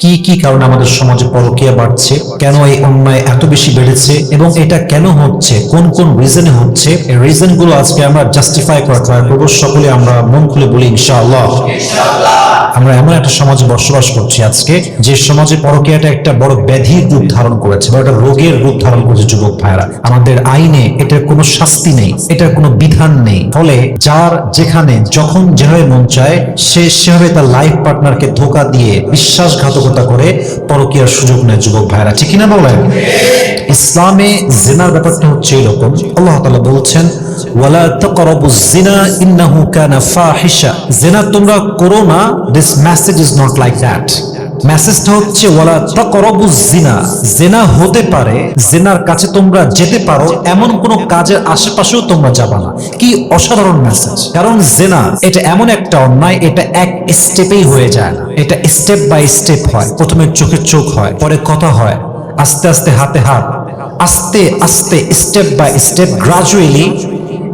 কি কি কারণে আমাদের সমাজে পরকীয়া বাড়ছে? কেন এই অন্যায় এত বেশি বেড়েছে? এবং এটা কেন হচ্ছে? কোন কোন রিজনে হচ্ছে? এই রিজনগুলো আজকে আমরা জাস্টিফাই করার ট্রাই সকলে আমরা মন খুলে বলি, ইনশাআল্লাহ। আমরা এমন একটা সমাজে বসবাস করছি আজকে, যে সমাজে পরকীয়াটা একটা বড় ব্যাধির রূপ ধারণ করেছে বা একটা রোগের রূপ ধারণ করেছে যুবক ভাইরা আমাদের আইনে এটার কোনো শাস্তি নেই, এটার কোনো বিধান নেই। ফলে যার যেখানে, যখন যেভাবে মন চায়, সে সেভাবে তার লাইফ পার্টনারকে ধোকা দিয়ে বিশ্বাসঘাতকতা করে পরকিয়ার সুযোগ নেয় যুবক ভাইরা ঠিক কিনা বলেন? ইসলামে জেনার ব্যাপারটা হচ্ছে এরকম। আল্লাহ তালা বলছেন জেনা তোমরা করো না this message is not like that মেসেজটা হচ্ছে, ওয়ালা তাকরাবু জিনা জেনা হতে পারে জেনার কাছে তোমরা যেতে পারো, এমন কোন কাজের আশেপাশেও তোমরা যাবা না। কি অসাধারণ মেসেজ। কারণ জেনা এটা এমন একটা অন্যায়, এটা এক স্টেপেই হয়ে যায় না। এটা স্টেপ বাই স্টেপ হয়। প্রথমে চোখে চোখ হয়, পরে কথা হয়, আস্তে আস্তে হাতে হাত, আস্তে আস্তে স্টেপ বাই স্টেপ, গ্রাজুয়ালি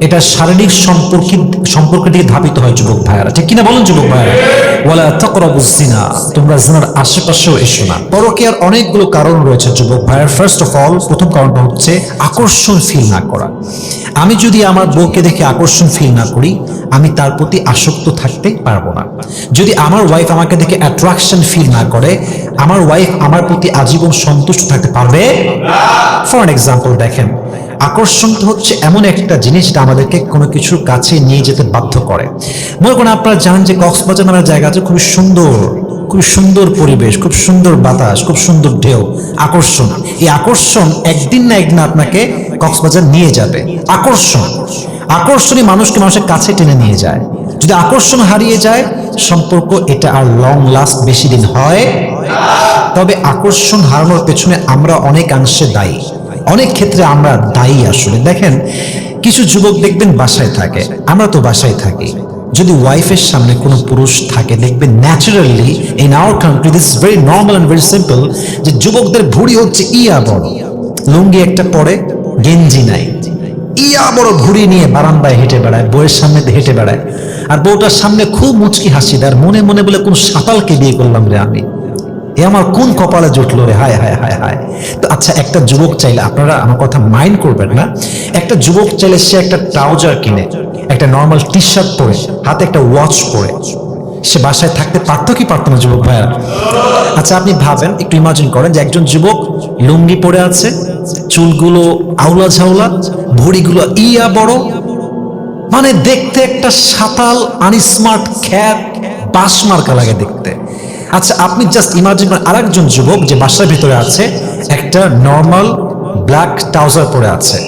এটা শারীরিক সম্পর্কিত, সম্পর্কের দিকে ধাবিত হয় যুবক ভাইয়ারা। ঠিক কিনা বলেন যুবক ভাইয়ারা? ওয়ালা তোমরা জিনার আশেপাশেও এসো না। পরকীয়ার অনেকগুলো কারণ রয়েছে যুবক ভাইয়ার। ফার্স্ট অফ অল প্রথম কারণটা হচ্ছে আকর্ষণ ফিল না করা। আমি যদি আমার বউকে দেখে আকর্ষণ ফিল না করি, আমি তার প্রতি আসক্ত থাকতে পারব না। যদি আমার ওয়াইফ আমাকে দেখে অ্যাট্রাকশন ফিল না করে, আমার ওয়াইফ আমার প্রতি আজীবন সন্তুষ্ট থাকতে পারবে? ফর এক্সাম্পল দেখেন আকর্ষণ তো হচ্ছে এমন একটা জিনিস যেটা আমাদেরকে কোনো কিছুর কাছে নিয়ে যেতে বাধ্য করে। মনে করেন, আপনারা জানেন যে কক্সবাজার নামের জায়গা আছে, খুবই সুন্দর খুব সুন্দর পরিবেশ, খুব সুন্দর বাতাস, খুব সুন্দর ঢেউ, আকর্ষণ। এই আকর্ষণ একদিন না একদিন আপনাকে কক্সবাজার নিয়ে যাবে। আকর্ষণ। আকর্ষণই মানুষকে মানুষের কাছে টেনে নিয়ে যায়। যদি আকর্ষণ হারিয়ে যায়, সম্পর্ক এটা আর লং লাস্ট বেশি দিন হয়। তবে আকর্ষণ হারানোর পেছনে আমরা অনেকাংশে দায়ী। অনেক ক্ষেত্রে আমরা দায়ী আসলে। দেখেন, কিছু যুবক দেখবেন বাসায় থাকে, আমরা তো বাসায় থাকি। যদি ওয়াইফের সামনে কোনো পুরুষ থাকে, দেখবেন naturally in our country this very normal and very simple যে যুবকদের ভুড়ি হচ্ছে ইয়া বড়। লুঙ্গি একটা পরে, গেঞ্জি নাই। ইয়া বড় ভুড়ি নিয়ে বারান্দায় হেঁটে বেড়ায়, বউয়ের সামনে হেঁটে বেড়ায়। আর বউটার সামনে খুব মুচকি হাসি দেয় মনে মনে বলে, কোন সাঁতালকে বিয়ে করলাম রে আমি? এ আমার কোন কপালে জুটলো রে? হায় হায় হায় হায়। তো আচ্ছা একটা যুবক চাইলে আপনারা আমার কথা মাইন্ড করবেন না। একটা যুবক চাইলে সে একটা ট্রাউজার কিনে, একটা নর্মাল টি শার্ট পরে, হাতে একটা ওয়াচ পরে। সে বাসায় থাকতে পারতো কি পারতো না যুবক ভাইয়া? আচ্ছা আপনি ভাবেন, একটু ইমাজিন করেন যে একজন যুবক লুঙ্গি পরে আছে, চুলগুলো আউলা ঝাউলা, ভুড়িগুলো ইয়া বড়। মানে দেখতে একটা সাতাল আনস্মার্ট খ্যাত বাস মার্কা লাগে দেখতে। আচ্ছা আপনি জাস্ট ইমাজিন করেন আরেকজন যুবক যে বাসার ভিতরে আছে, একটা নর্মাল ব্ল্যাক ট্রাউজার পরে আছে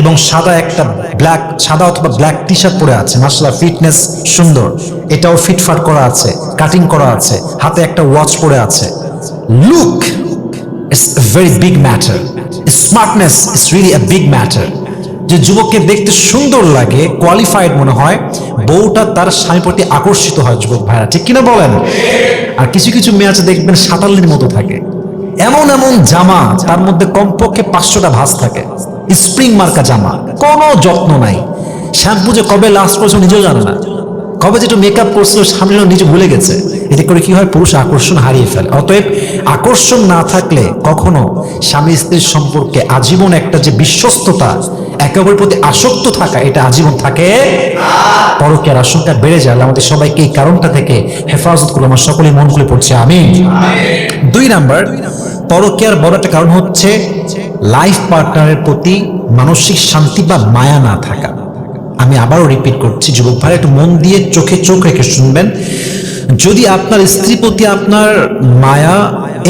এবং সাদা একটা ব্ল্যাক সাদা অথবা ব্ল্যাক টি শার্ট পরে আছে। মার্শাল্লাহ ফিটনেস সুন্দর। এটাও ফিটফাট করা আছে কাটিং করা আছে, হাতে একটা ওয়াচ পরে আছে। Look it's very big matter smartness is really a big matter যে যুবককে দেখতে সুন্দর লাগে কোয়ালিফাইড মনে হয়, বউটা তার স্বামীর প্রতি আকর্ষিত হয় যুবক ভাইরা, ঠিক কিনা বলেন? আর কিছু কিছু মেয়ে আছে দেখবেন সাতাল্লির মতো থাকে। এমন এমন জামা, তার মধ্যে কমপক্ষে পাঁচশোটা ভাঁজ থাকে। স্প্রিং মার্কা জামা, কোনো যত্ন নাই। শ্যাম্পু যে কবে লাস্ট করেছে নিজেও জানে না। কবে যেটা মেকআপ করছিল সামনে নিজে ভুলে গেছে। এতে করে কি হয়, পুরুষ আকর্ষণ হারিয়ে ফেলে। অতএব আকর্ষণ না থাকলে কখনো স্বামী স্ত্রীর সম্পর্কে আজীবন একটা যে বিশ্বস্ততা একে অপরের প্রতি আসক্ত থাকা, এটা আজীবন থাকে। পরকের আশঙ্কা বেড়ে যায় আমাদের সবাইকে এই কারণটা থেকে হেফাজত করল আমার সকলেই মন খুলে পড়ছে আমি দুই নাম্বার, পরকেয়ার বড় একটা কারণ হচ্ছে লাইফ পার্টনারের প্রতি মানসিক শান্তি বা মায়া না থাকা। আমি আবারও রিপিট করছি, যুবক ভাই, একটু মন দিয়ে চোখে চোখ রেখে শুনবেন। যদি আপনার স্ত্রী প্রতি আপনার মায়া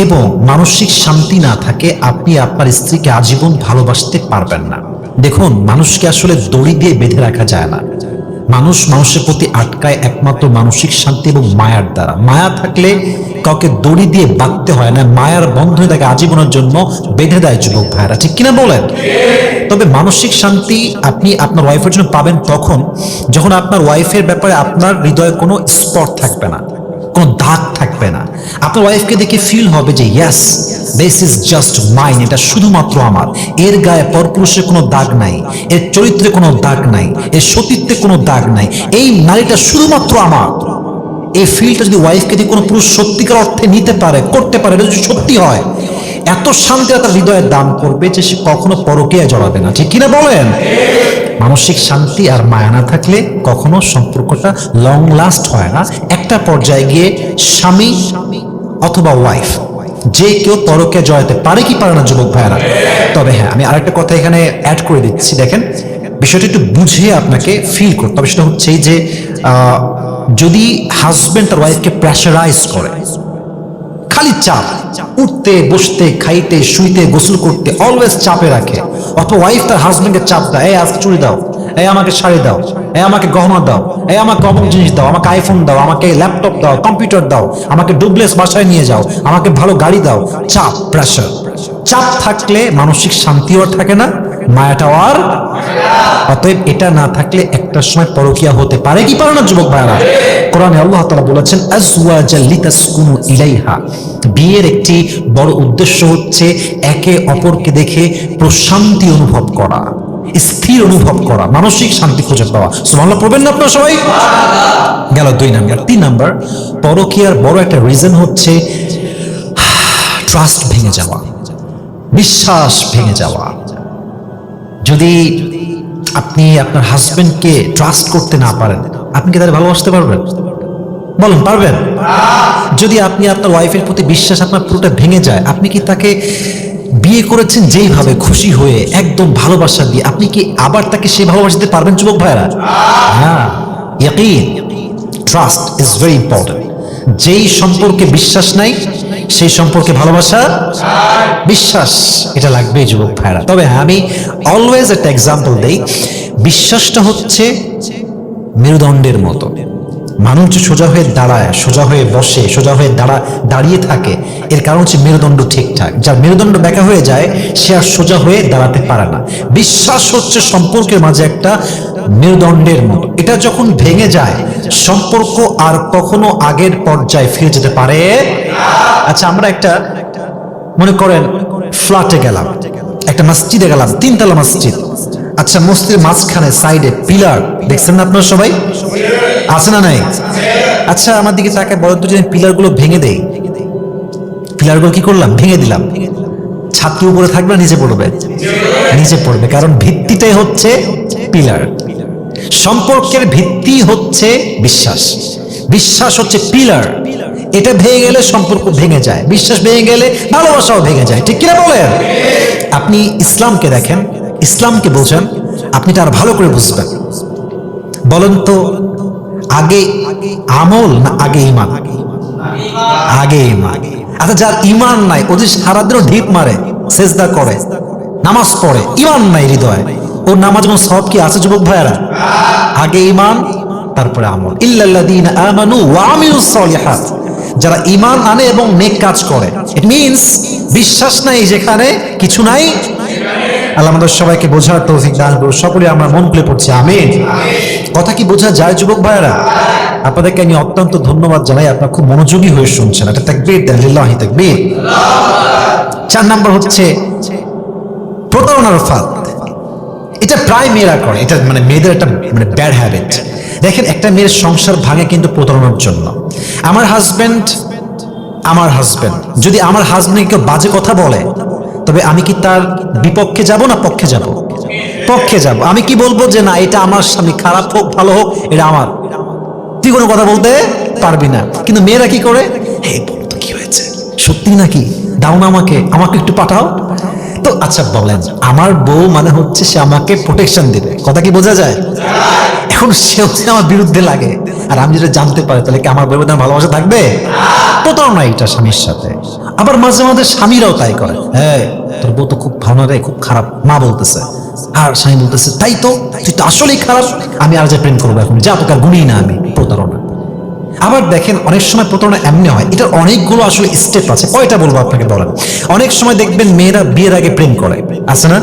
এবং মানসিক শান্তি না থাকে, আপনি আপনার স্ত্রীকে আজীবন ভালোবাসতে পারবেন না। দেখুন, মানুষকে আসলে দড়ি দিয়ে বেঁধে রাখা যায় না। মানুষ মানুষের প্রতি আটকায় একমাত্র মানসিক শান্তি এবং মায়ার দ্বারা। মায়া থাকলে কাউকে দড়ি দিয়ে বাঁধতে হয় না, মায়ার বন্ধনে তাকে আজীবনের জন্য বেঁধে দেয় যুবক ভাইরা ঠিক কিনা বলেন? তবে মানসিক শান্তি আপনি আপনার ওয়াইফের জন্য পাবেন তখন, যখন আপনার ওয়াইফের ব্যাপারে আপনার হৃদয়ে কোনো স্পট থাকবে না। কোনো দাগ থাকবে না। আপনার ওয়াইফকে দেখে ফিল হবে যে yes this is just mine এটা শুধুমাত্র আমার। এর গায়ে পরপুরুষের কোনো দাগ নাই, এর চরিত্রে কোনো দাগ নাই, এর সতীত্বে কোনো দাগ নাই, এই নারীটা শুধুমাত্র আমার। এই ফিলটা যদি ওয়াইফকে দিয়ে কোনো পুরুষ সত্যিকার অর্থে নিতে পারে, করতে পারে, এটা যদি সত্যি হয় এত শান্তি তার হৃদয়ে দান করবে যে সে কখনো পরকীয়া জড়াবে না। ঠিক কিনা বলেন? মানসিক শান্তি আর মায়া না থাকলে কখনো সম্পর্কটা লং লাস্ট হয় না। একটা পর্যায়ে গিয়ে স্বামী অথবা ওয়াইফ যে কেউ পরকে জড়াতে পারে কি পারে না যুবক ভাইয়ারা? তবে হ্যাঁ আমি আরেকটা কথা এখানে অ্যাড করে দিচ্ছি, দেখেন। বিষয়টা একটু বুঝিয়ে আপনাকে ফিল করতে হবে। সেটা হচ্ছে যে যদি হাজবেন্ড তার ওয়াইফকে প্রেশারাইজ করে খালি চাপ। উঠতে, বসতে, খাইতে, শুইতে, গোসল করতে অলওয়েজ চাপে রাখে। অথবা ওয়াইফ তার হাজবেন্ডকে চাপ দেয়, এই আজকে চুরি দাও, এই আমাকে শাড়ি দাও, এই আমাকে গহনা দাও, এই আমাকে অমুক জিনিস দাও, আমাকে আইফোন দাও, আমাকে ল্যাপটপ দাও কম্পিউটার দাও, আমাকে ডুবলেস বাসায় নিয়ে যাও, আমাকে ভালো গাড়ি দাও। চাপ প্রেশার চাপ থাকলে মানসিক শান্তিও থাকে না মায়াটাও আর? অতএব এটা না থাকলে একটা সময় পরকিয়া হতে পারে। কি পারে না, যুবক ভাইরা কোরআনে আল্লাহ তাআলা বলেছেন আজওয়াজাল লিতাসকুনু ইলাইহা। বিয়ের একটি বড় উদ্দেশ্য হচ্ছে একে অপরকে দেখে প্রশান্তি অনুভব করা, স্থির অনুভব করা, মানসিক শান্তি খুঁজে পাওয়া। সুবহানাল্লাহ, পড়বেন না আপনারা সবাই? গেল দুই নাম্বার। তিন নাম্বার, পরকিয়ার বড় একটা রিজন হচ্ছে ট্রাস্ট ভেঙে যাওয়া, বিশ্বাস ভেঙে যাওয়া। যদি আপনি আপনার হাজবেন্ডকে ট্রাস্ট করতে না পারেন, আপনি কি তাদের ভালোবাসতে পারবেন? বলুন, পারবেন? যদি আপনি আপনার ওয়াইফের প্রতি বিশ্বাস আপনার পুরোটা ভেঙে যায়, আপনি কি তাকে বিয়ে করেছেন যেইভাবে খুশি হয়ে, একদম ভালোবাসা দিয়ে, আপনি কি আবার তাকে সেই ভালোবাসা দিতে পারবেন, যুবক ভাইরা হ্যাঁ ট্রাস্ট ইজ ভেরি ইম্পর্টেন্ট যেই সম্পর্কে বিশ্বাস নাই সেই সম্পর্কে ভালোবাসা? বিশ্বাস। এটা লাগবে যুবক ভাইরা তবে হ্যাঁ, আমি অলওয়েজ একটা এক্সাম্পল দেই। বিশ্বাসটা হচ্ছে মেরুদণ্ডের মতো। মানুষ যে সোজা হয়ে দাঁড়ায় সোজা হয়ে বসে সোজা হয়ে দাঁড়া দাঁড়িয়ে থাকে। এর কারণ হচ্ছে মেরুদণ্ড ঠিকঠাক যার মেরুদণ্ড ব্যাকা হয়ে যায় সে আর সোজা হয়ে দাঁড়াতে পারে না। বিশ্বাস হচ্ছে সম্পর্কের মাঝে একটা মেরুদণ্ডের মতো। এটা যখন ভেঙে যায়, সম্পর্ক আর কখনো আগের পর্যায়ে ফিরে যেতে পারে? আচ্ছা আমরা একটা, মনে করেন ফ্ল্যাটে গেলাম। একটা মসজিদে গেলাম, তিনতলা মসজিদ। আচ্ছা মসজিদের মাঝখানে সাইডে পিলার দেখছেন না আপনারা সবাই? আছে না নাই? আচ্ছা আমার দিকে তাকায় বলেন তো যে পিলারগুলো ভেঙে দেই। পিলারগুলো কি করলাম? ভেঙে দিলাম। ছাত্র উপরে থাকবে, নিচে পড়বে। নিচে পড়বে, কারণ ভিত্তিটাই হচ্ছে পিলার সম্পর্কের ভিত্তি হচ্ছে বিশ্বাস। বিশ্বাস হচ্ছে পিলার এটা ভেঙে গেলে সম্পর্ক ভেঙে যায়। বিশ্বাস ভেঙে গেলে ভালোবাসাও ভেঙে যায়। ঠিক কিনা বলেন? আপনি ইসলামকে দেখেন, ইসলামকে বোঝেন, আপনি তার ভালো করে বুঝবেন। বলেন তো, আগে আমল না আগে ইমান আগে ইমান আচ্ছা যার ইমান নাই ওদের সারাদিনও ঢিপ মারে, সেজদা করে, নামাজ পড়ে ইমান নাই হৃদয়। ওর নামাজ কোনো সব কি আছে, যুবক ভাইয়ারা? আগে ইমান তারপরে আমল। ইল্লাল্লাযীন আমানু ওয়া আমিলুস সলিহাত। যারা ইমান আনে এবং নেক কাজ করে ইট মিন্স বিশ্বাস নাই যেখানে কিছু নাই। আল্লাহ আমাদের সবাইকে বোঝার তৌফিক দান করুন সকলে আমরা মন খুলে পড়ছি, আমিন। কথা কি বোঝা যায়, যুবক ভাইয়েরা? আপনাদেরকে আমি অত্যন্ত ধন্যবাদ জানাই, আপনারা খুব মনোযোগী হয়ে শুনছেন। এটা তাকবীর দেন লিল্লাহি তাকবীর। চার নাম্বার হচ্ছে প্রতারণার ফাঁদ। এটা প্রায় মেয়েরা করে। এটা মানে মেয়েদের একটা মানে ব্যাড হ্যাবিট দেখেন, একটা মেয়ের সংসার ভাঙে কিন্তু প্রতারণার জন্য। আমার হাজবেন্ড আমার হাজবেন্ড যদি আমার হাজবেন্ড কেউ বাজে কথা বলে, তবে আমি কি তার বিপক্ষে যাব না পক্ষে যাব? পক্ষে যাব। আমি কি বলব যে, না, এটা আমার স্বামী, খারাপ হোক, ভালো হোক, এটা আমার। তুই কোনো কথা বলতে পারবি না। কিন্তু মেয়েরা কি করে? হে বলতো কি হয়েছে? সত্যি নাকি? দাও না আমাকে আমাকে একটু পাঠাও। তো আচ্ছা বলেন, আমার বউ মানে হচ্ছে সে আমাকে প্রোটেকশন দেবে। কথা কি বোঝা যায়? এখন সে হচ্ছে আমার বিরুদ্ধে লাগে। আর আমি যেটা জানতে পারি, তাহলে কি আমার প্রতি আমার ভালোবাসা থাকবে? প্রতারণা এটা স্বামীর সাথে। আবার মাঝে মাঝে স্বামীরাও তাই করে। হ্যাঁ তোর বউ তো খুব ভালো রে, খুব খারাপ। মা বলতেছে। আর স্বামী বলতেছে, তাই তো, তুই তো আসলেই খারাপ। আমি আর যে প্রেম করব এখন যা তোকে গুণই না আমি, প্রতারণা। আবার দেখেন অনেক সময় প্রতারণা এমনি হয়। এটার অনেকগুলো আসলে স্টেপ আছে। কয়টা বলব আপনাকে বলেন? অনেক সময় দেখবেন মেয়েরা বিয়ের আগে প্রেম করে। আছে না?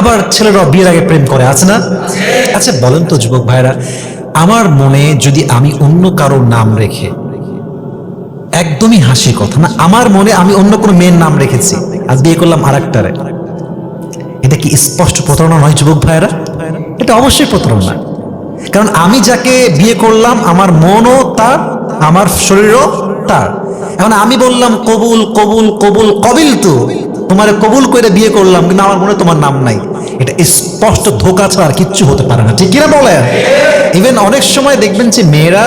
আবার ছেলেরাও বিয়ের আগে প্রেম করে। আছে না? আচ্ছা বলেন তো যুবক ভাইরা আমার মনে যদি আমি অন্য কারোর নাম রেখে, একদমই হাসি কথা না, আমার মনে আমি অন্য কোনো মেয়ের নাম রেখেছি, আজ বিয়ে করলাম আর এটা কি স্পষ্ট প্রতারণা নয় যুবক ভাইরা এটা অবশ্যই প্রতারণা। কারণ আমি যাকে বিয়ে করলাম, আমার মনও তার, আমার শরীরও তার। এখন আমি বললাম, কবুল কবুল কবুল, কবিল তো। তোমার কবুল করে বিয়ে করলাম, কিন্তু আমার মনে তোমার নাম নাই। এটা স্পষ্ট ধোকা ছাড়া আর কিচ্ছু হতে পারে না। ঠিক কিনা বলেন? ইভেন অনেক সময় দেখবেন যে মেয়েরা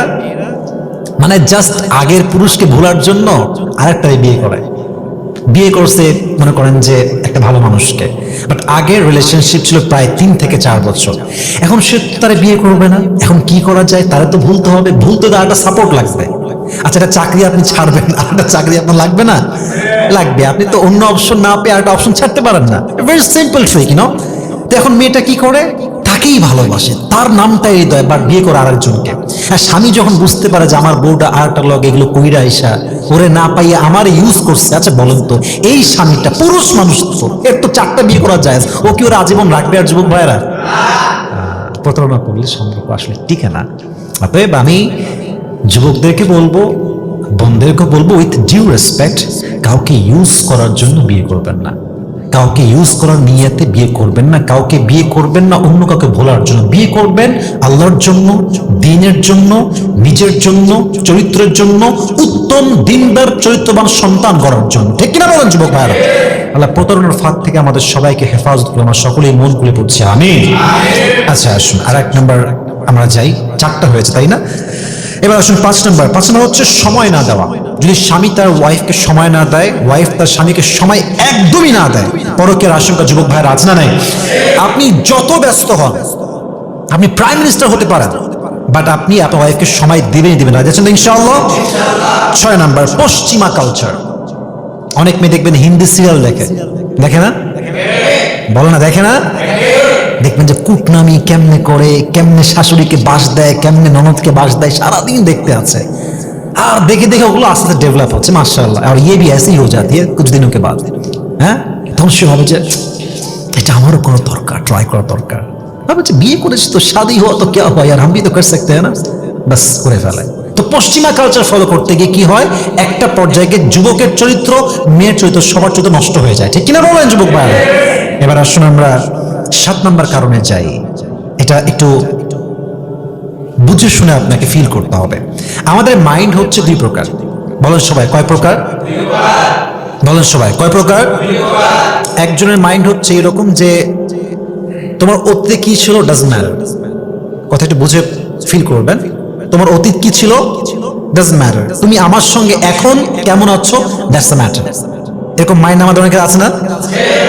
মানে জাস্ট আগের পুরুষকে ভোলার জন্য আরেকটা বিয়ে করে বিয়ে করছে, মনে করেন যে একটা ভালো মানুষকে। বাট আগের রিলেশনশিপ ছিল প্রায় তিন থেকে চার বছর। এখন সে তারা বিয়ে করবে না। এখন কি করা যায় তারা তো ভুলতে হবে। ভুলতে তো একটা সাপোর্ট লাগবে। আচ্ছা একটা চাকরি আপনি ছাড়বেন আর একটা চাকরি আপনার লাগবে না? লাগবে। আপনি তো অন্য অপশন না পেয়ে একটা অপশন ছাড়তে পারেন না। ভেরি সিম্পল ট্রিক ইউনো তো এখন মেয়েটা কি করে? তাকেই ভালোবাসে। তার নামটাই হৃদয় বা বিয়ে করে আরেকজনকে। আর স্বামী যখন বুঝতে পারে যে আমার বউটা আরেকটা লগ এগুলো কইরা আইসা, ওরে না পাইয়ে আমার ইউজ করছে আচ্ছা বলেন তো, এই স্বামীটা পুরুষ মানুষ তো, এর তো চারটা বিয়ে করা যায়, ও কি ওরা আজীবন রাখবে আর যুবক ভাইরা প্রতারণা করলে সম্পর্ক আসলে টিকে না। অতএব আমি যুবকদেরকে বলব বোনদেরকে বলব উইথ ডিউ রেসপেক্ট কাউকে ইউজ করার জন্য বিয়ে করবেন না। কাউকে ইউজ করার নিয়াতে বিয়ে করবেন না, কাউকে বিয়ে করবেন না, অন্য কাউকে ভোলার জন্য। বিয়ে করবেন আল্লাহর জন্য, দিনের জন্য, নিজের জন্য, চরিত্রের জন্য, উত্তম দিনদার, চরিত্রবান সন্তান করার জন্য। ঠিক কিনা বলেন যুবক ভাইরা আল্লাহ প্রতারণার ফাঁদ থেকে আমাদের সবাইকে হেফাজত করে আমরা সকলেই মন খুলে পড়ছি। আমি আচ্ছা আসুন আর এক নম্বর আমরা যাই। চারটা হয়েছে, তাই না? এবার আসুন পাঁচ নম্বর পাঁচ নম্বর হচ্ছে সময় না দেওয়া। যদি স্বামী তার ওয়াইফকে সময় না দেয় ওয়াইফ তার স্বামীকে সময় একদমই না দেয়, পরকের আশঙ্কা যুবক ভাইয়ের আছে না নাই? আপনি যত ব্যস্ত হন, আপনি প্রাইম মিনিস্টার হতে পারেন বাট আপনি আপনার ওয়াইফকে সময় দিবেনই দিবেন রাজি আছেন ইনশাআল্লাহ? ছয় নাম্বার, পশ্চিমা কালচার অনেক মেয়ে দেখবেন হিন্দি সিরিয়াল দেখে। দেখে না? বলো না, দেখে না? দেখবেন যে কুটনামি কেমনে করে, কেমনে শাশুড়িকে বাস দেয়, কেমনে ননদকে বাস দেয়, সারাদিন দেখতে আছে। আর দেখে দেখে ওগুলো আস্তে আস্তে ডেভেলপ হচ্ছে মার্শাল্লাহ আর ইয়ে भी ऐसे ही हो जाती है कुछ दिनों के बाद হ্যাঁ তখন সে ভাবে যে এটা আমারও কোনো দরকার ট্রাই করা দরকার ভাবে যে বিয়ে করেছি তো শাদি হওয়া তো क्या हुआ यार हम भी तो कर सकते हैं ना বাস করে ফেলে তো পশ্চিমা কালচার ফলো করতে গিয়ে কি হয় একটা পর্যায়ে গিয়ে যুবকের চরিত্র মেয়ের চরিত্র সবার চরিত্র নষ্ট হয়ে যায় ঠিক কিনা বলেন যুবক ভাই এবার আসুন আমরা সাত নাম্বার কারণে যাই এটা একটু বুঝে শুনে আপনাকে ফিল করতে হবে। আমাদের মাইন্ড হচ্ছে দুই প্রকার। বলেন সবাই, কয় প্রকার? বলেন সবাই, কয় প্রকার? একজনের মাইন্ড হচ্ছে এরকম যে তোমার অতীতে কি ছিল? ডাজ ম্যাটার কথা একটু বুঝে ফিল করবেন। তোমার অতীত কি ছিল? ডাজ ম্যাটার তুমি আমার সঙ্গে এখন কেমন আছো? দ্যাটস দ্য ম্যাটার এরকম মাইন্ড আমাদের অনেকের আছে না?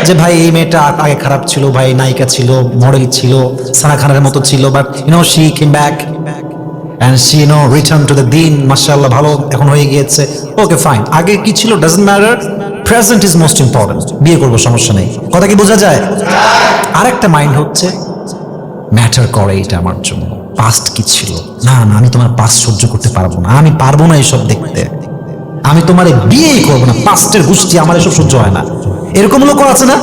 যে ভাই, এই মেয়েটা আগে খারাপ ছিল, ভাই নায়িকা ছিল মডেল ছিল সানা খানের মতো ছিল but you know she came back and she no return to the দিন মাশাআল্লাহ, ভালো, এখন হয়ে গিয়েছে। ওকে ফাইন আগে কি ছিল? Doesn't matter present is most important বিয়ে করব, সমস্যা নেই। কথা কি বোঝা যায়? আরেকটা মাইন্ড হচ্ছে ম্যাটার করে এটা আমার জন্য। পাস্ট কি ছিল? না না, আমি তোমার পাস্ট সহ্য করতে পারব না। আমি পারব না এসব দেখতে। আমি তোমার বিয়েই করব না। পাস্টের গোষ্ঠী আমার এসব সহ্য হয় না। এরকম লোক আছে না?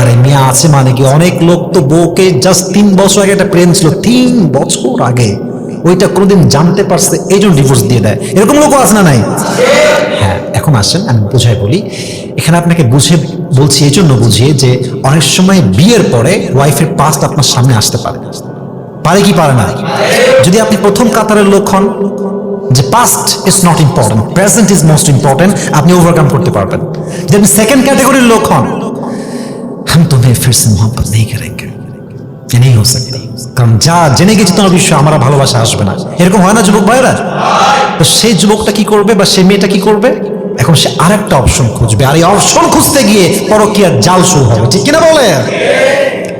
আরে মিয়া আছে মানে কি? অনেক লোক তো বউকে জাস্ট তিন বছর আগে একটা প্রেম ছিল, তিন বছর আগে। ওইটা কোনোদিন জানতে পারছে, এই জন্য ডিভোর্স দিয়ে দেয়। এরকম লোকও আছে না নাই? হ্যাঁ এখন আসেন, আমি বোঝাই বলি। এখানে আপনাকে বুঝে বলছি, এই জন্য বুঝিয়ে যে অনেক সময় বিয়ের পরে ওয়াইফের পাস্ট আপনার সামনে আসতে পারে। পারে কি পারে না? যদি আপনি প্রথম কাতারের লোক হন যে past is not important present is most important আপনি ওভারকাম করতে পারবেন যদি আপনি সেকেন্ড ক্যাটাগরির লোক হন हम तुम्हें फिर से मोहब्बत नहीं करेंगे ये नहीं हो सकता কারণ যা জেনে গেছি তোমার বিষয়ে আমার আর ভালোবাসা আসবে না এরকম হয় না যুবক ভাইরা তো সেই যুবকটা কি করবে বা সেই মেয়েটা কি করবে এখন সে আরেকটা অপশন খুঁজবে আর এই অপশন খুঁজতে গিয়ে পরকীয়ার জাল শুরু হবে ঠিক কিনা বলে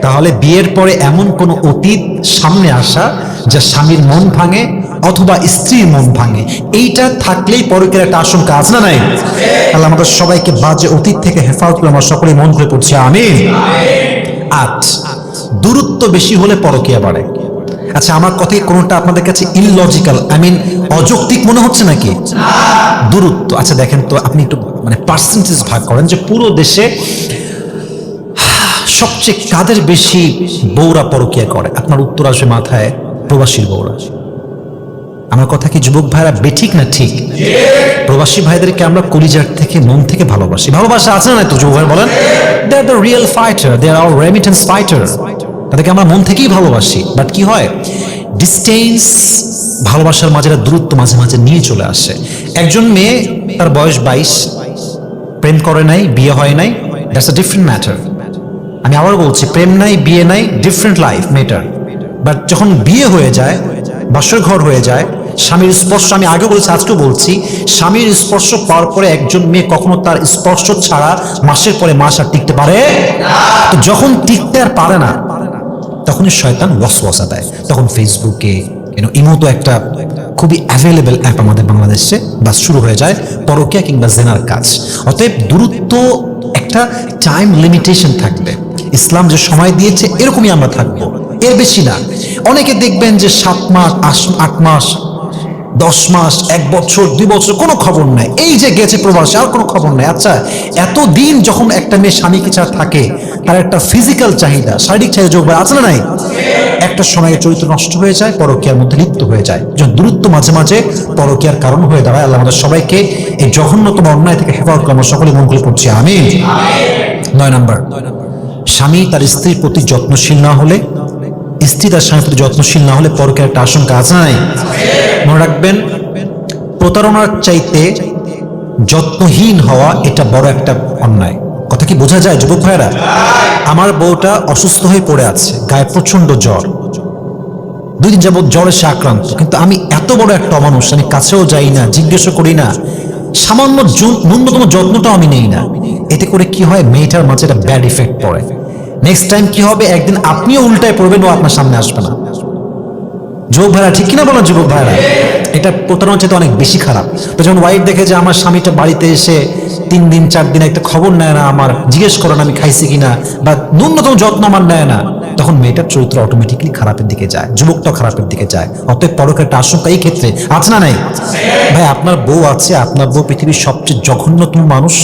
তাহলে বিয়ের পরে এমন কোন অতীত সামনে আসা যা স্বামীর মন ভাঙে অথবা স্ত্রীর মন ভাঙে। এইটা থাকলেই পরকের একটা আশঙ্কা আছে না নাই? তাহলে আমাদের সবাইকে বাজে অতীত থেকে হেফাজত করে আমরা সকলে মন করে পড়ছি আমি আট দূরত্ব বেশি হলে পরকিয়া বাড়ে। আচ্ছা আমার কথাই কোনোটা আপনাদের কাছে ইললজিক্যাল আই মিন অযৌক্তিক মনে হচ্ছে নাকি? দূরত্ব। আচ্ছা দেখেন তো, আপনি একটু মানে পার্সেন্টেজ ভাগ করেন যে পুরো দেশে সবচেয়ে কাদের বেশি বৌরা পরকিয়া করে? আপনার উত্তর আসবে মাথায় প্রবাসীর বৌরা আমার কথা কি যুবক ভাইরা বেঠিক না ঠিক? প্রবাসী ভাইদেরকে আমরা কলিজার থেকে, মন থেকে ভালোবাসি। ভালোবাসা আছে না তো, যুবক ভাই, বলেন? They are the real fighter they are our remittance fighter তাদেরকে আমরা মন থেকেই ভালোবাসি। বাট কি হয়? ডিস্টেন্স ভালোবাসার মাঝে দূরত্ব মাঝে মাঝে নিয়ে চলে আসে। একজন মেয়ে, তার বয়স বাইশ। প্রেম করে নাই, বিয়ে হয় নাই। দ্যাটস আ ডিফারেন্ট ম্যাটার আমি আবার বলছি, প্রেম নাই, বিয়ে নাই ডিফারেন্ট লাইফ মেটার বাট যখন বিয়ে হয়ে যায়, বাসর ঘর হয়ে যায় স্বামীর স্পর্শ, আমি আগে বলেছি, আজকেও বলছি, স্বামীর স্পর্শ পাওয়ার পরে একজন মেয়ে কখনো তার স্পর্শ ছাড়া মাসের পরে মাস আর টিকতে পারে? যখন টিকতে আর পারে না, তখনই শয়তান ওয়াসওয়াসা দেয়। তখন ফেসবুকে ইমো তো একটা খুবই অ্যাভেলেবেল অ্যাপ আমাদের বাংলাদেশে, বা শুরু হয়ে যায়, পরকিয়া কিংবা জেনার কাজ। অতএব দূরত্ব একটা টাইম লিমিটেশন থাকবে। ইসলাম যে সময় দিয়েছে, এরকমই আমরা থাকব। এর বেশি না। অনেকে দেখবেন যে সাত মাস, আট মাস দশ মাস, এক বছর, দুই বছর, কোনো খবর নাই। এই যে গেছে প্রবাসে, আর কোনো খবর নাই। আচ্ছা এত দিন যখন একটা মেয়ে স্বামীকে ছাড়া থাকে, তার একটা ফিজিক্যাল চাহিদা, শারীরিক চাহিদা যোগ আছে না নাই? একটা সময়ে চরিত্র নষ্ট হয়ে যায়, পরকীয়ার মধ্যে লিপ্ত হয়ে যায়। যখন দূরত্ব মাঝে মাঝে পরকীয়ার কারণ হয়ে দাঁড়ায়, আল্লাহ আমাদের সবাইকে এই জঘন্যতম অন্যায় থেকে হেফাজত করে আমরা সকলে মঙ্গল করছি। আমি নয় নাম্বার, স্বামী তার স্ত্রীর প্রতি যত্নশীল না হলে স্ত্রী তার প্রতি যত্নশীল না হলে পরকে একটা আশঙ্কা আছে মনে রাখবেন, প্রতারণার চাইতে যত্নহীন হওয়া এটা বড় একটা অন্যায়। কথা কি বোঝা যায়, যুবক ভাইরা আমার বউটা অসুস্থ হয়ে পড়ে আছে, গায়ে প্রচণ্ড জ্বর। দুই দিন যাবৎ জ্বরে সে আক্রান্ত। কিন্তু আমি এত বড় একটা অমানুষ, আমি কাছেও যাই না জিজ্ঞেসও করি না। সামান্য ন্যূনতম যত্নটাও আমি নেই না। এতে করে কি হয়? মেয়েটার মাঝে একটা ব্যাড ইফেক্ট পড়ে। নেক্সট টাইম কি হবে? একদিন আপনিও উল্টায় পড়বেন ও আপনার সামনে আসবে না। যুবক ভাইরা, ঠিক কিনা বলো যুবক ভাইরা? এটা প্রতারণ চেয়ে অনেক বেশি খারাপ। তো যখন ওয়াইফ দেখে যে আমার স্বামীটা বাড়িতে এসে তিন দিন, চার দিন একটা খবর নেয় না, আমার জিজ্ঞেস করে না আমি খাইছি কিনা, বা ন্যূনতম যত্ন আমার নেয় না তখন মেয়েটার চরিত্র অটোমেটিকলি খারাপের দিকে যায়, যুবকটাও খারাপের দিকে যায়। অতএব পরকের একটা আশঙ্কা এই ক্ষেত্রে, আছে না নাই? ভাই, আপনার বউ আছে, আপনার বউ পৃথিবীর সবচেয়ে জঘন্যতম মানুষ,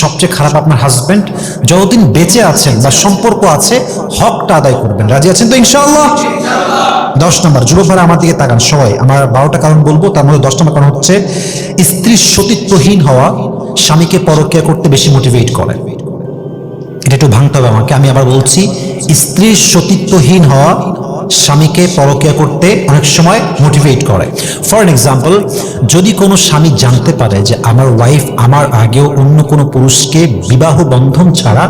সবচেয়ে খারাপ আপনার হাজবেন্ড যতদিন বেঁচে আছেন বা সম্পর্ক আছে, হকটা আদায় করবেন। রাজি আছেন তো ইনশাআল্লাহ? দশ নম্বর, যুবক ভাইরা আমার দিকে তাকান, সবাই, আমার বারোটা কারণ বলব, তার মধ্যে দশ নম্বর কারণ হচ্ছে, স্ত্রীর সতীত্বহীন হওয়া স্বামীকে পরকিয়া করতে বেশি মোটিভেট করে। একটু ভাঙতে হবে আমাকে। আমি আবার বলছি, স্ত্রীর সতীত্বহীন হওয়া স্বামীকে পরকিয়া করতে অনেক সময় মোটিভেট করে। ফর এক্সাম্পল যদি কোনো স্বামী জানতে পারে যে আমার ওয়াইফ আমার আগেও অন্য কোনো পুরুষকে বিবাহ বন্ধন ছাড়া,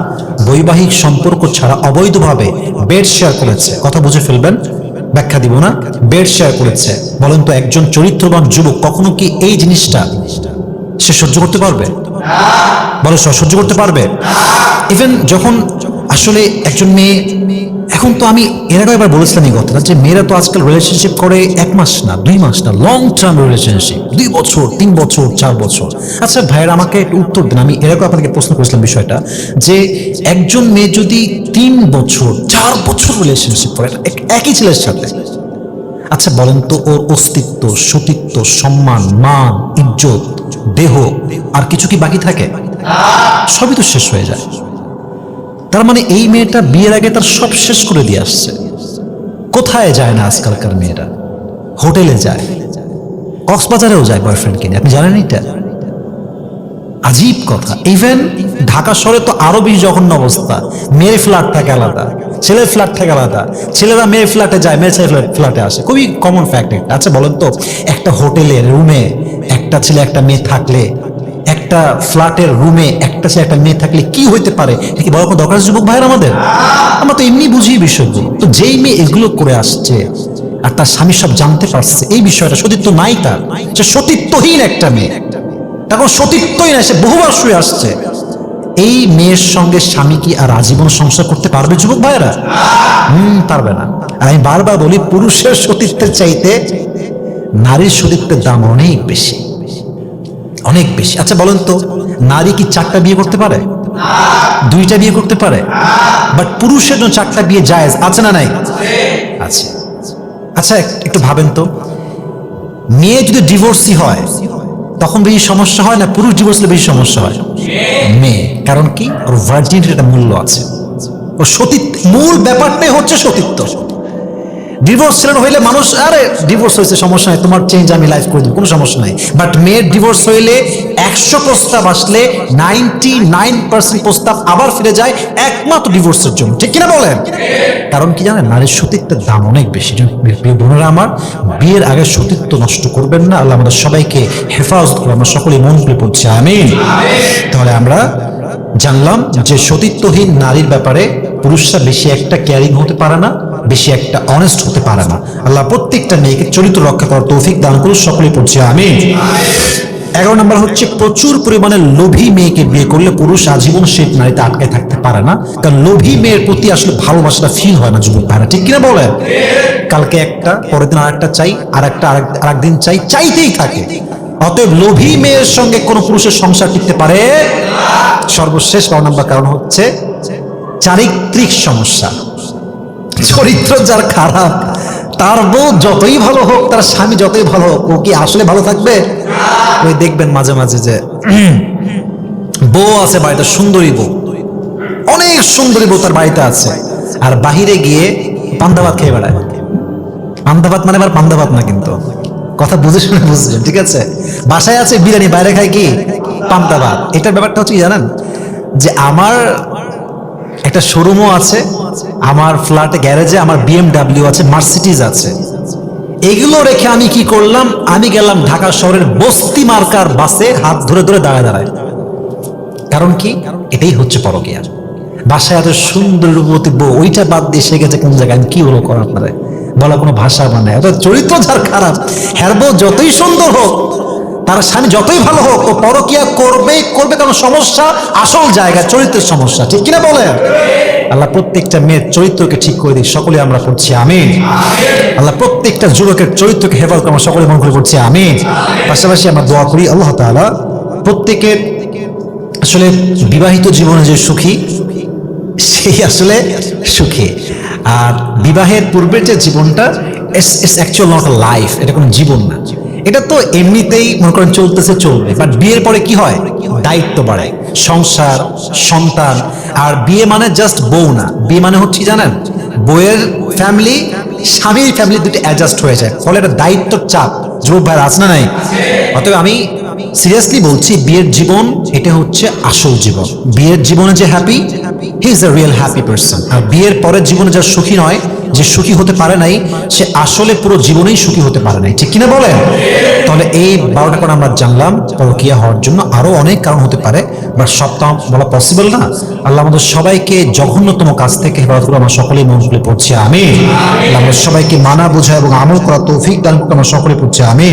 বৈবাহিক সম্পর্ক ছাড়া অবৈধভাবে বেড শেয়ার করেছে, কথা বুঝে ফেলবেন? ব্যাখ্যা দিব না? বেড শেয়ার করেছে। বলেন তো একজন চরিত্রবান যুবক কখনো কি এই জিনিসটা সে সহ্য করতে পারবে? সহ- সহ্য করতে পারবে? ইভেন যখন আসলে একজন মেয়ে, এখন তো আমি, এর আগে একবার বলেছিলাম এই কথাটা যে মেয়েরা তো আজকাল রিলেশনশিপ করে এক মাস না, দুই মাস না লং টার্ম রিলেশনশিপ দুই বছর, তিন বছর, চার বছর। আচ্ছা ভাইয়ের, আমাকে একটু উত্তর দেন। আমি এর আগে আপনাকে প্রশ্ন করেছিলাম বিষয়টা যে একজন মেয়ে যদি তিন বছর, চার বছর রিলেশনশিপ করে এক- একই ছেলের সাথে। আচ্ছা বলেন তো ওর অস্তিত্ব, সতীত্ব, সম্মান, মান, ইজ্জত দেহ আর কিছু কি বাকি থাকে? সবই তো শেষ হয়ে যায়। তার মানে এই মেয়েটা বিয়ের আগে তার সব শেষ করে দিয়ে আসছে। কোথায় যায় না আজকালকার মেয়েরা? হোটেলে যায়, কক্সবাজারেও যায় বয়ফ্রেন্ড কিনে আপনি জানেন এটা? আজীব কথা। ইভেন ঢাকা শহরে তো আরও বেশি জঘন্য অবস্থা। মেয়ের ফ্ল্যাট থাকে আলাদা, ছেলের ফ্ল্যাট থাকে আলাদা। ছেলেরা মেয়ের ফ্ল্যাটে যায় মেয়ে ছেলে ফ্ল্যাটে আসে। খুবই কমন ফ্যাক্ট একটা আচ্ছা বলেন তো, একটা হোটেলের রুমে একটা ছেলে, একটা মেয়ে থাকলে, একটা ফ্ল্যাটের রুমে একটা ছেলে, একটা মেয়ে থাকলে কি হইতে পারে? কি বড় কোনো দরকার যুবক ভাইয়ের আমাদের? আমরা তো এমনি বুঝি বিষয়গুলো তো যেই মেয়ে এগুলো করে আসছে, আর তার স্বামী সব জানতে পারছে, এই বিষয়টা সতীত্ব নাই তার। সে সতীত্বহীন একটা মেয়ে। তার কোনো সতীত্বই নাই, সে বহুবার শুয়ে আসছে। এই মেয়ের সঙ্গে স্বামী কি আর আজীবন সংসার করতে পারবে যুবক ভাইয়েরা? হুম, পারবে না। আর আমি বারবার বলি, পুরুষের সতীত্বের চাইতে নারীর সতীত্বের দাম অনেক বেশি। অনেক বেশি। আচ্ছা বলেন তো, নারী কি চারটা বিয়ে করতে পারে? দুইটা বিয়ে করতে পারে? বাট পুরুষের জন্য চারটা বিয়ে জায়েজ আছে না নাই? আছে। আচ্ছা একটু ভাবেন তো। মেয়ে যদি ডিভোর্সি হয়, তখন বেশি সমস্যা হয় না পুরুষ ডিভোর্স হলে বেশি সমস্যা হয়? মেয়ে। কারণ কি? ওর ভার্জিনিটির একটা মূল্য আছে। ওর সতীত্ব মূল ব্যাপারটাই হচ্ছে সতীত্ব। ডিভোর্স ছেলের হইলে মানুষ, আরে ডিভোর্স হয়েছে সমস্যা নাই, তোমার চেঞ্জ আমি লাইফ করে দেবো, কোনো সমস্যা নাই। বাট মেয়ের ডিভোর্স হইলে একশো প্রস্তাব আসলে নাইনটি নাইন পার্সেন্ট প্রস্তাব আবার ফিরে যায় একমাত্র ডিভোর্সের জন্য। ঠিক কিনা বলেন? কারণ কি জানেন, নারীর সতীত্বের দাম অনেক বেশি। বোনেরা আমার, বিয়ের আগে সতীত্ব নষ্ট করবেন না, আল্লাহ আমাদের সবাইকে হেফাজত করে আমরা সকলেই মন খুলে পড়ছি আমি তাহলে আমরা জানলাম যে সতীত্বহীন নারীর ব্যাপারে পুরুষরা বেশি একটা কেয়ারিং হতে পারে না বেশি একটা অনেস্ট হতে পারে না। আল্লাহ প্রত্যেকটা মেয়েকে চরিত্র রক্ষা করার তৌফিক দান করুন সকলেই পড়ছি আমি এগারো নম্বর হচ্ছে, প্রচুর পরিমাণে লোভী মেয়েকে বিয়ে করলে পুরুষ আজীবন সেই নারীতে আটকে থাকতে পারে না। কারণ লোভী মেয়ের প্রতি আসলে ভালোবাসাটা ফিল হয় না যুবক ভাইরা, ঠিক কিনা বলেন? কালকে একটা, পরের দিন আরেকটা চাই আর একটা আরেক দিন চাই, চাইতেই থাকে। অতএব লোভী মেয়ের সঙ্গে কোনো পুরুষের সংসার টিকতে পারে? সর্বশেষ বারো নম্বর কারণ হচ্ছে, চারিত্রিক সমস্যা। চরিত্র যার খারাপ, তার বউ যতই ভালো হোক, তার স্বামী যতই ভালো হোক, ও কি আসলে ভালো থাকবে? ওই দেখবেন মাঝে মাঝে যে বউ আছে বাড়িতে, সুন্দরী বউ। অনেক সুন্দরী বউ তার বাড়িতে আছে। আর বাহিরে গিয়ে পান্দাবাদ খেয়ে বেড়ায়। পান্দাবাদ মানে আবার পান্দাবাদ না কিন্তু। কথা বুঝে শুনে বুঝছেন, ঠিক আছে? বাসায় আছে বিরিয়ানি, বাইরে খায় কি? পান্তাবাদ এটার ব্যাপারটা হচ্ছে জানেন? যে আমার একটা শোরুমও আছে, আমার ফ্ল্যাটে গ্যারেজে আমার বিএমডাব্লিউ আছে মার্সিডিজ আছে। এগুলো রেখে আমি কি করলাম? আমি গেলাম ঢাকা শহরের বস্তি মার্কার বাসে হাত ধরে ধরে দাঁড়ায় দাঁড়ায়। কারণ কি? এটাই হচ্ছে পরকিয়া। বাসায় এত সুন্দর রূপবতী ওইটা বাদ দিয়ে সে গেছে কোন জায়গায়? আমি কি হলো করার আপনারা? বলা কোনো ভাষা মানে অর্থাৎ চরিত্র যার খারাপ, হ্যার বউ যতই সুন্দর হোক তার স্বামী যতই ভালো হোক, ও পরকিয়া করবে করবে, কারণ সমস্যা আসল জায়গা, চরিত্রের সমস্যা। ঠিক কিনা বলেন? আল্লাহ প্রত্যেকটা মেয়ের চরিত্রকে ঠিক করে দিই সকলে আমরা করছি আমিন। আল্লাহ প্রত্যেকটা যুবকের চরিত্রকে হেফাজত আমরা সকলে মন করে করছি আমিন। পাশাপাশি আমরা দোয়া করি, আল্লাহ তাআলা প্রত্যেকের আসলে বিবাহিত জীবনে যে সুখী, সেই আসলে সুখী। আর বিবাহের পূর্বের যে জীবনটা ইটস অ্যাকচুয়াল নট লাইফ এটা কোনো জীবন না। এটা তো এমনিতেই, মনে করেন, চলতেছে, চলবে। বাট বিয়ের পরে কি হয়? দায়িত্ব বাড়ে। সংসার, সন্তান, আর বিয়ে মানে জাস্ট বউ না। বিয়ে মানে হচ্ছে জানেন? বউয়ের ফ্যামিলি স্বামীর ফ্যামিলি দুটি অ্যাডজাস্ট হয়ে যায়। ফলে একটা দায়িত্বর চাপ। যুবক ভাইয়ের আছে না নাই? অতএব আমি সিরিয়াসলি বলছি, বিয়ের জীবন, এটা হচ্ছে আসল জীবন। বিয়ের জীবনে যে happy he is a real happy person আর বিয়ের পরের জীবনে যা সুখী নয়, যে সুখী হতে পারে নাই, সে আসলে পুরো জীবনেই সুখী হতে পারে নাই। ঠিক কিনা বলেন? তাহলে এই বারোটা কারণ আমরা জানলাম পরকিয়া হওয়ার জন্য। আরও অনেক কারণ হতে পারে সব তো বলা পসিবল না। আল্লাহ আমাদের সবাইকে জঘন্যতম কাজ থেকে হেফাজত করে আমরা সকলেই মন খুলে পড়ছি আমি আমাদের সবাইকে মানা, বোঝা এবং আমল করা তৌফিক দান করতে আমরা সকলে পড়ছি আমি